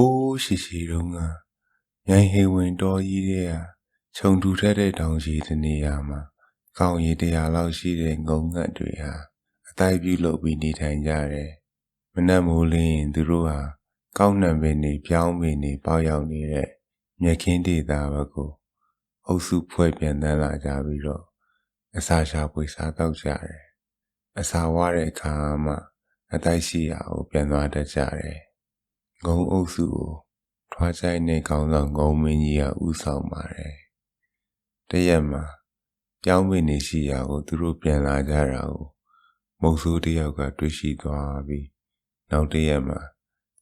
ဟိုးရှိရှိတုန်းကမြိုင်ဟေဝင်တော်ကြီးတဲ့ကခြုံတူထက်တဲ့တောင်ရှိတဲ့နေရာမှာကောင်းရီတရားလောက်ရှိတဲ့ငုံငတ်တွေဟာအတိုက်ပြုလုပ်ပြီးနေထိုင်ကြတယ်။မနက်မိုးလင်းရင်သူတို့ဟာကောင်းနှံပင်တွေပြောင်းပင်တွေပေါက်ရောက်နေတဲ့မြက်ခင်းဒေတာဘက်ကိုအုပ်စုဖွဲ့ပြန်တန်းလာကြပြီးတော့အစာရှာဖွေစားတော့ကြတယ်။အစာဝါတဲ့အခါမှအတိုက်ရှိရာကိုပြန်သွားတတ်ကြတယ်။ ငုံအုပ်စုကိုထွားချိုင်းတဲ့ကောင်းဆောင်ငုံမင်းကြီးကဥဆောင်ပါတယ်။တရက်မှာပြောင်းပင်နေရှိရာကိုသူတို့ပြန်လာကြတာကိုမုတ်ဆိုးတယောက်ကတွေ့ရှိသွားပြီးနောက်တရက်မှာ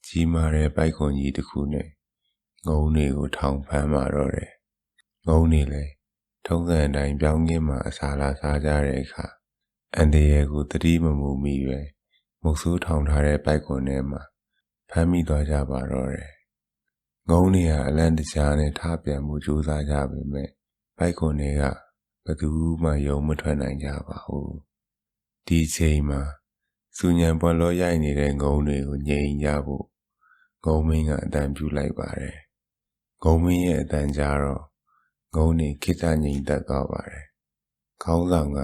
ကြီးမားတဲ့ပိုက်ကွန်ကြီးတစ်ခုနဲ့ငုံတွေကိုထောင်ဖမ်းมาတော့တယ်။ငုံတွေလည်းထုံးစံအတိုင်းပြောင်းကင်းမှာအစာလာစားကြတဲ့အခါအန်တရယ်ကိုတတိမမူမိပဲမုတ်ဆိုးထောင်ထားတဲ့ပိုက်ကွန်ထဲမှာ ဖမ်းမိသွားကြပါတော့တယ်။ငုံတွေကအလန့်တကြားနဲ့ထားပြန်မှုကြိုးစားကြပေမဲ့ပိုက်ကွန်တွေကဘယ်သူမှယုံမထွက်နိုင်ကြပါဘူး။ဒီချိန်မှာစူညံပွက်လောရိုက်နေတဲ့ငုံတွေကိုငြိမ်ကြဖို့ငုံမင်းကအတန်ပြူလိုက်ပါတယ်။ငုံမင်းရဲ့အတန်ကြားတော့ငုံနေခိတငြိမ်သက်သွားပါတယ်။ခေါင်းဆောင်က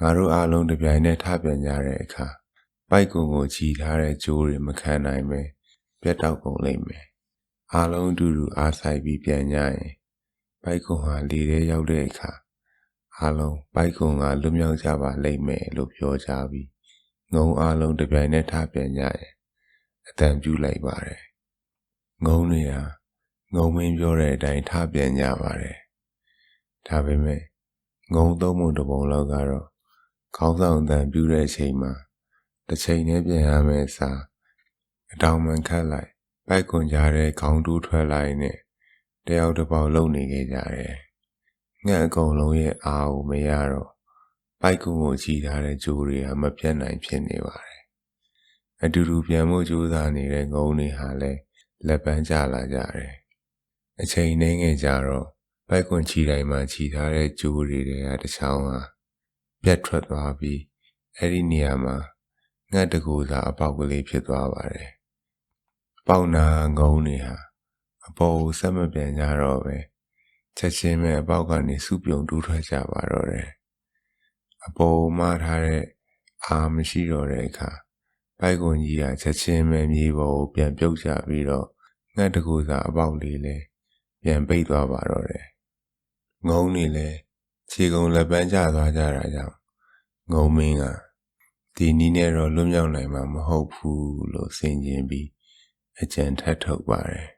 ငါတို့အားလုံးတပြိုင်နက်ထပြန်ကြတဲ့အခါ ပိုက်ကွန်ကိုချီထားတဲ့ကြိုးတွေမခံနိုင်ပဲပြတ်တောက်ကုန်လိမ့်မယ်။အားလုံးအတူတူအားဆိုင်ပြီးပြန်ကြရင်ပိုက်ကွန်ဟာလေထဲရောက်တဲ့အခါအားလုံးပိုက်ကွန်ကလွတ်မြောက်ကြပါလိမ့်မယ်လို့ပြောကြပြီးငုံအားလုံးတပြိုင်နက်ထပြန်ကြရင်အတန်ပြူလိုက်ပါတယ်။ငုံတွေဟာငုံမင်းပြောတဲ့အတိုင်းထပြန်ကြပါတယ်။ဒါပေမဲ့ငုံသုံးပုံတစ်ပုံလောက်ကတော့ခေါင်းဆောင်အတန်ပြူတဲ့အချိန်မှာ တစ်ချိန်နဲ့ပြန်ရမယ်စာအတောင်မှန်ခတ်လိုက်ပိုက်ကွန်ကြတဲ့ခေါင်းတူးထွက်လိုက်နဲ့တယောက်တစ်ပေါက်လုံနေခဲ့ကြတယ်။ငှက်အကုန်လုံးရဲ့အားကိုမရတော့ပိုက်ကွန်ကိုချီထားတဲ့ကြိုးတွေကမပြတ်နိုင်ဖြစ်နေပါတယ်။အတူတူပြန်မှုကြိုးစားနေတဲ့ငုံတွေဟာလည်းလက်ပန်းကျလာကြတယ်။အချိန်နှင်းငယ်ကြတော့ပိုက်ကွန်ချီတိုင်းမှာချီထားတဲ့ကြိုးတွေကတစ်ချောင်းဟာပြတ်ထွက်သွားပြီးအဲ့ဒီနေရာမှာ ငှက်တကူစာအပေါက်ကလေးဖြစ်သွားပါတယ်။ပေါက်နာငုံတွေဟာအပေါ်ကိုဆက်မပြန်ကြတော့ပဲချက်ချင်းပဲအပေါက်ကနေစုပြုံတူးထွက်ကြပါတော့တယ်။အပေါ်မှားထားတဲ့အာမရှိတော့တဲ့အခါပိုက်ကွန်ကြီးကချက်ချင်းပဲမြေပေါ်ကိုပြန်ပြုတ်ကြပြီးတော့ငှက်တကူစာအပေါက်လေးလည်းပြန်ပိတ်သွားပါတော့တယ်။ငုံတွေလည်းခြေကုံလက်ပန်းကျသွားကြတာကြောင့်ငုံမင်းက ဒီနီးနဲ့တော့လွတ်မြောက်နိုင်မှာမဟုတ်ဘူးလို့ဆင်ခြင်ပြီးအကြံထပ်ထုတ်ပါတယ်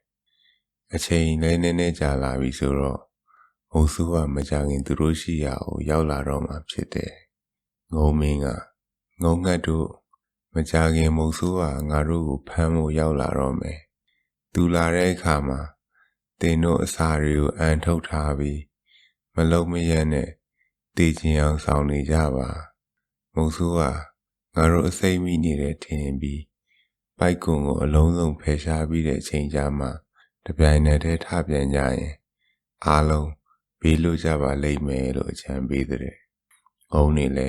အချိန်လည်းနည်းနည်းကြာလာပြီဆိုတော့မုံစုကမကြခင်သူတို့ရှိရာကိုရောက်လာတော့မှဖြစ်တယ်ငုံမင်းကငုံငတ်တို့မကြခင်မုံစုကငါတို့ကိုဖမ်းဖို့ရောက်လာတော့မယ်သူလာတဲ့အခါမှာတင်တို့အစာတွေကိုအန်ထုတ်ထားပြီးမလုံးမရက်နဲ့တည်ခြင်းအောင်ဆောင်နေကြပါမုံစုက ငါတို့အစိမ့်မိနေတဲ့ထင်ပြီးပိုက်ကွန်ကိုအလုံးစုံဖယ်ရှားပြီးတဲ့အချိန်ကြာမှတပြိုင်နက်တည်းထပြန်ကြရင်အားလုံးဘေးလွတ်ကြပါလိမ့်မယ်လို့အကြံပေးတဲ့။ငုံနေလဲ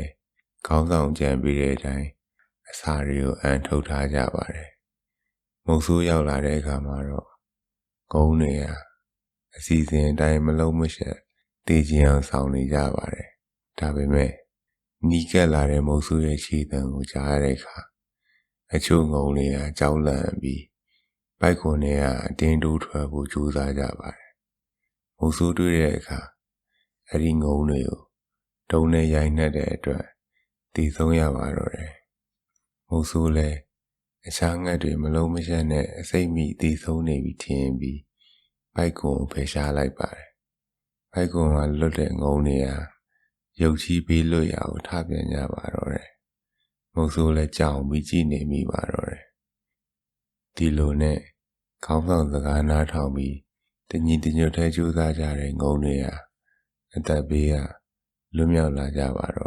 ခေါင်းဆောင်ကြံပေးတဲ့အတိုင်းအစာတွေကိုအန်ထုတ်ထားကြပါတယ်။မုံဆိုးရောက်လာတဲ့အခါမှာတော့ဂုံတွေဟာအစီအစဉ်အတိုင်းမလုံးမရှက်တည်ခြင်းအောင်ဆောင်နေကြပါတယ်။ဒါပေမဲ့ နီးကပ်လာတဲ့မုံဆူရဲ့ခြေတံကိုကြားရတဲ့အခါအချို့ငုံတွေကကြောက်လန့်ပြီးပိုက်ခွန်တွေကအတင်းတိုးထွက်ဖို့ကြိုးစားကြပါတယ်။မုံဆူတွေ့တဲ့အခါအဲ့ဒီငုံတွေကိုတုံးနဲ့ရိုက်နှက်တဲ့အတွက်တည်ဆုံးရပါတော့တယ်။မုံဆူလည်းအခြားငှက်တွေမလုံးမရှက်နဲ့အစိတ်မိတည်ဆုံးနေပြီထင်ပြီးပိုက်ကွန်ကိုဖယ်ရှားလိုက်ပါတယ်။ပိုက်ကွန်ကလွတ်တဲ့ငုံတွေက ရုပ်ကြီးဘေးလွတ်ရာကိုထပြန်ကြပါတော့တယ်။မုံဆိုးလည်းကြောင်ပြီးကြည့်နေမိပါတော့တယ်။ဒီလိုနဲ့ခေါင်းဆောင်စကားနားထောင်ပြီးတညီတညွတ်ထဲကြိုးစားကြတဲ့ငုံတွေဟာအသက်ဘေးကလွတ်မြောက်လာကြပါတော့